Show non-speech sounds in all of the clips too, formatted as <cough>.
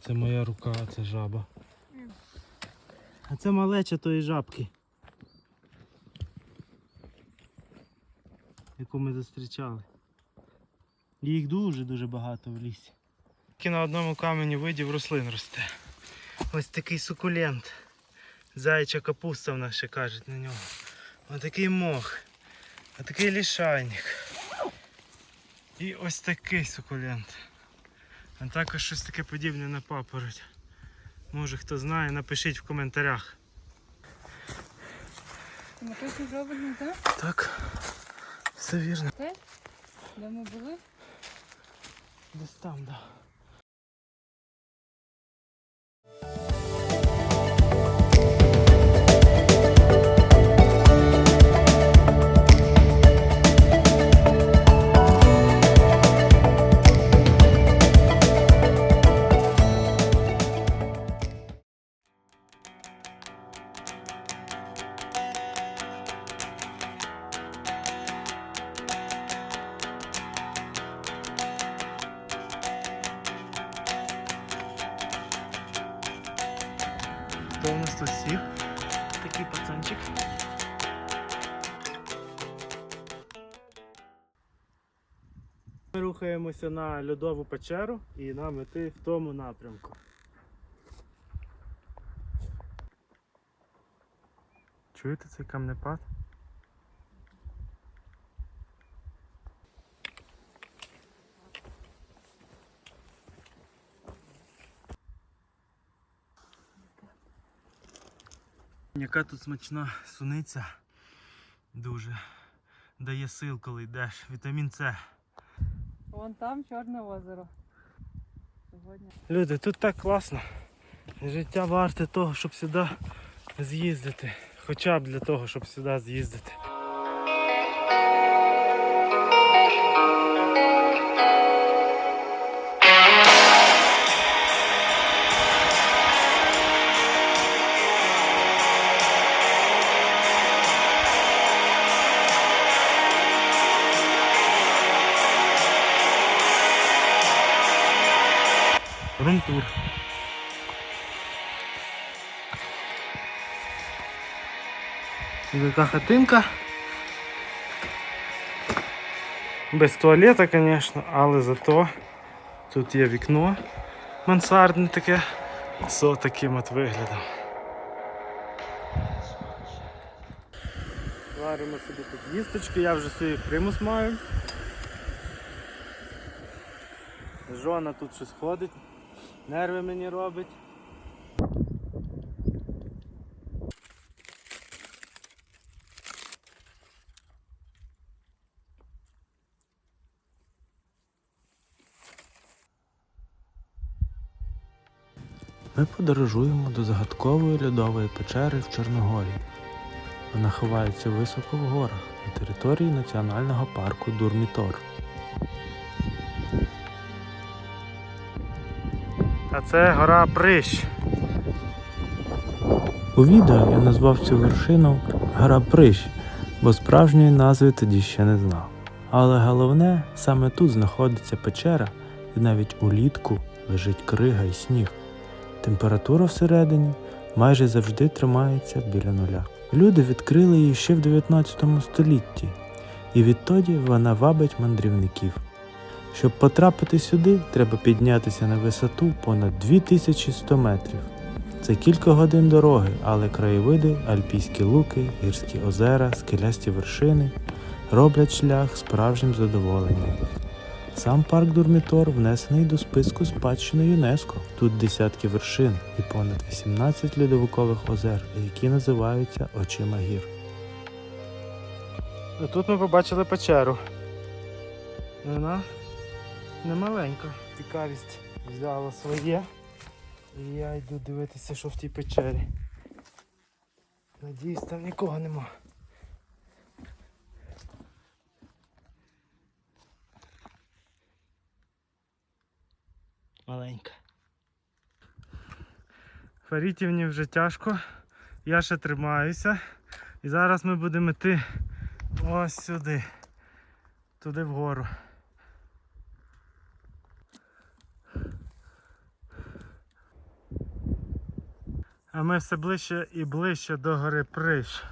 Це моя рука, це жаба. А це малеча тої жабки. Яку ми зустрічали. Їх дуже-дуже багато в лісі. Тільки на одному камені видів рослин росте. Ось такий сукулент. Зайча капуста в нас ще кажуть на нього. Ось такий мох. Ось такий лішайник. І ось такий сукулент. А також щось таке подібне на папороть. Може хто знає, напишіть в коментарях. Ми точно зробимо те, Так, все вірно. Де? де ми були. Десь там, так. Да. У нас тут сів? Такий пацанчик. Ми рухаємося на льодову печеру і нам іти в тому напрямку. Чуєте цей камнепад? Яка тут смачна суниця. Дуже дає сил, коли йдеш. Вітамін С. Вон там Чорне озеро. Сьогодні. Люди, тут так класно. Життя варте того, щоб сюди з'їздити. Хоча б для того, щоб сюди з'їздити. Румтур. Така хатинка. Без туалета, звісно, але зато тут є вікно мансардне таке з таким от виглядом. Варимо собі тут їсточки, я вже свій примус маю. Жона тут щось ходить, нерви мені робить. Ми подорожуємо до загадкової льодової печери в Чорногорії. Вона ховається високо в горах на території національного парку Дурмітор. А це гора Прищ. У відео я назвав цю вершину гора Прищ, бо справжньої назви тоді ще не знав. Але головне, саме тут знаходиться печера, і навіть улітку лежить крига і сніг. Температура всередині майже завжди тримається біля нуля. Люди відкрили її ще в 19 столітті, і відтоді вона вабить мандрівників. Щоб потрапити сюди, треба піднятися на висоту понад 2100 метрів. Це кілька годин дороги, але краєвиди, альпійські луки, гірські озера, скелясті вершини роблять шлях справжнім задоволенням. Сам парк Дурмітор внесений до списку спадщини ЮНЕСКО. Тут десятки вершин і понад 18 льодовикових озер, які називаються очима гір. Тут ми побачили печеру. Вона немаленька. Цікавість взяла своє. І я йду дивитися, що в тій печері. Надіюсь, там нікого нема. Маленька. Фарітівні вже тяжко. Я ще тримаюся. І зараз ми будемо йти ось сюди, туди вгору. А ми все ближче і ближче до гори Приш.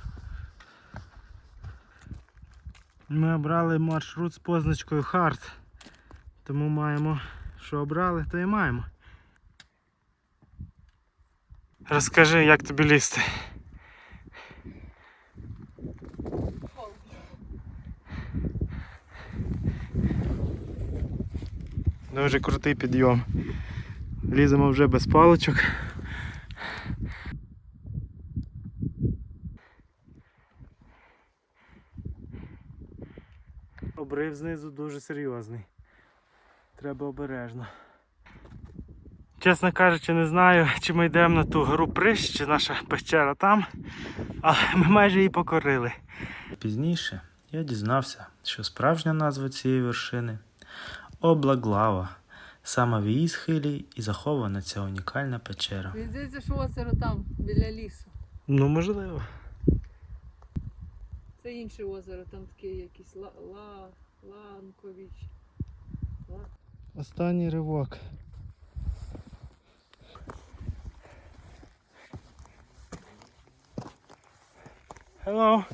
Ми обрали маршрут з позначкою Харт. Тому маємо, що обрали, то і маємо. Розкажи, як тобі лізти. Дуже крутий підйом. Ліземо вже без паличок. Обрив знизу дуже серйозний. Треба обережно. Чесно кажучи, не знаю, чи ми йдемо на ту гору Прищ, чи наша печера там, але ми майже її покорили. Пізніше я дізнався, що справжня назва цієї вершини Облаглава. Саме в її схилі і захована ця унікальна печера. Мені здається, що озеро там, біля лісу. Ну, можливо. Це інше озеро, там таке якісь ла, ла, ланковіч. Ла. Останній ривок. Hello.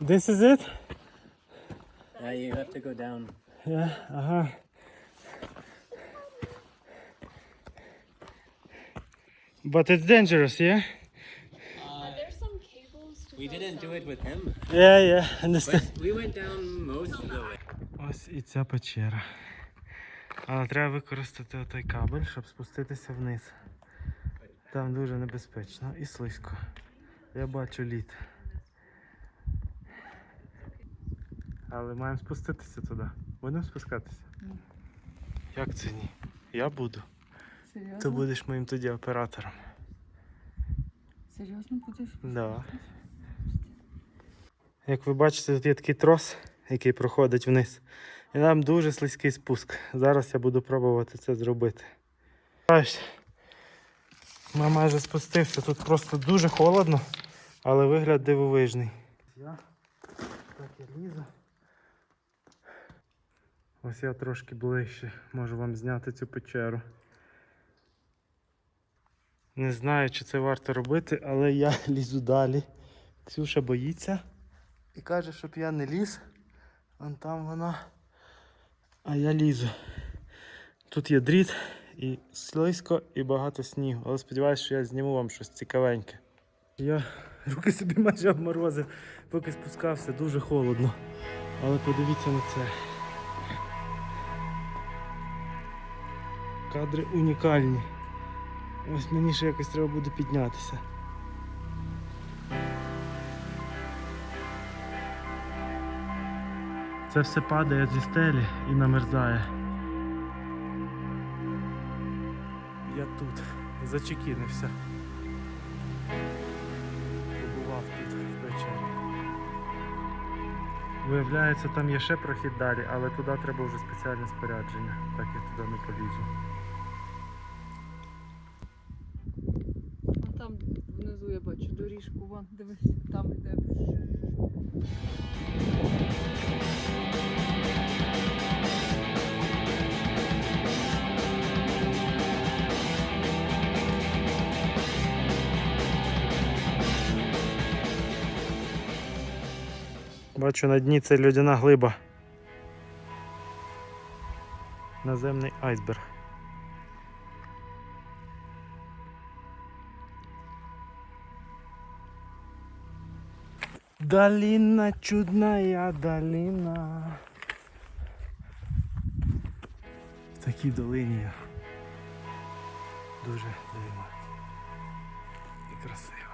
This is it? Yeah, you have to go down. Yeah, uh-huh. But it's dangerous, yeah? Uh, There's some cables to we go didn't do it with him, Yeah, yeah, understand. but we went down most of the way. Ось і ця печера. Але треба використати той кабель, щоб спуститися вниз. Там дуже небезпечно і слизько. Я бачу лід. Але маємо спуститися туди. Будемо спускатися? Як це ні? Я буду. Серйозно? Ти будеш моїм тоді оператором. Серйозно будеш? Да. Як ви бачите, тут є такий трос, який проходить вниз. І там дуже слизький спуск. Зараз я буду пробувати це зробити. Бачите, я майже спустився. Тут просто дуже холодно, але вигляд дивовижний. Я так і лізу. Ось я трошки ближче можу вам зняти цю печеру. Не знаю, чи це варто робити, але я <laughs> лізу далі. Ксюша боїться і каже, щоб я не ліз. Вон там вона. А я лізу. Тут є дріт і слизько, і багато снігу. Але сподіваюся, що я зніму вам щось цікавеньке. Я <laughs> руки собі майже обморозив, поки спускався, дуже холодно. Але подивіться на це. Кадри унікальні. Ось мені ще якось треба буде піднятися. Це все падає зі стелі і намерзає. Я тут зачекінився. Побував тут в печері. Виявляється, там є ще прохід далі, але туди треба вже спеціальне спорядження. Так я туди не полізу. Бачу на дні це льодяна глиба. Наземний айсберг. Долина, чудная долина. В такій долині я дуже дивно і красиво.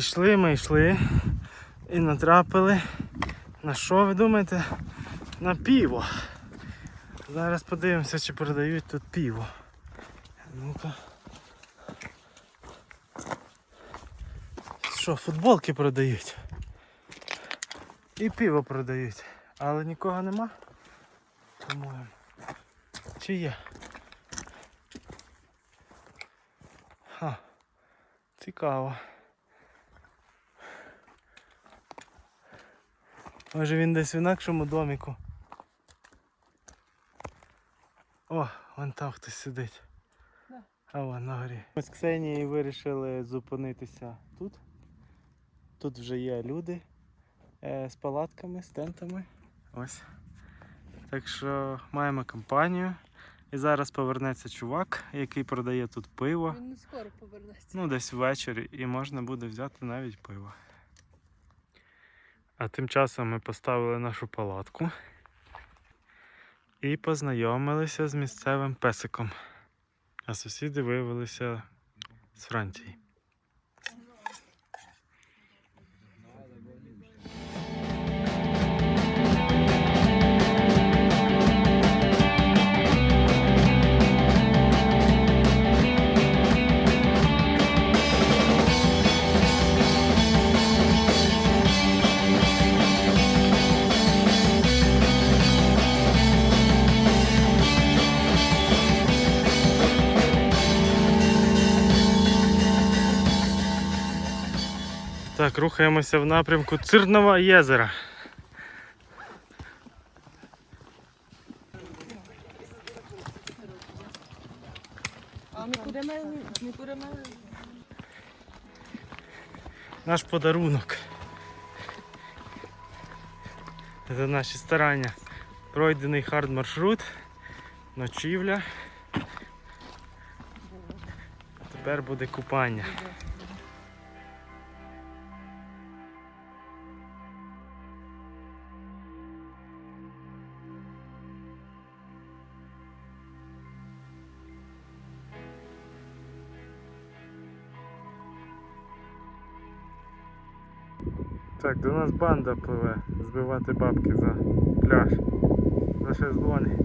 Ішли ми йшли і натрапили. На що ви думаєте? на пиво. Зараз подивимося, чи продають тут пиво. Ну-ка. Що, футболки продають? І пиво продають. Але нікого нема? По-моєму. Чи є? Ха. Цікаво. Може він десь в інакшому доміку. О, вон там хтось сидить. Да. А вон на горі. Ми з Ксенією вирішили зупинитися тут. Тут вже є люди е, з палатками, з тентами. Ось. Так що маємо компанію. І зараз повернеться чувак, який продає тут пиво. Він не скоро повернеться. Ну, десь ввечері, і можна буде взяти навіть пиво. А тим часом ми поставили нашу палатку і познайомилися з місцевим песиком. А сусіди виявилися з Франції. Рухаємося в напрямку Цирного єзера. Наш подарунок. За наші старання. Пройдений хард маршрут, ночівля. Тепер буде купання. До нас банда пливе збивати бабки за пляж. За шезлони.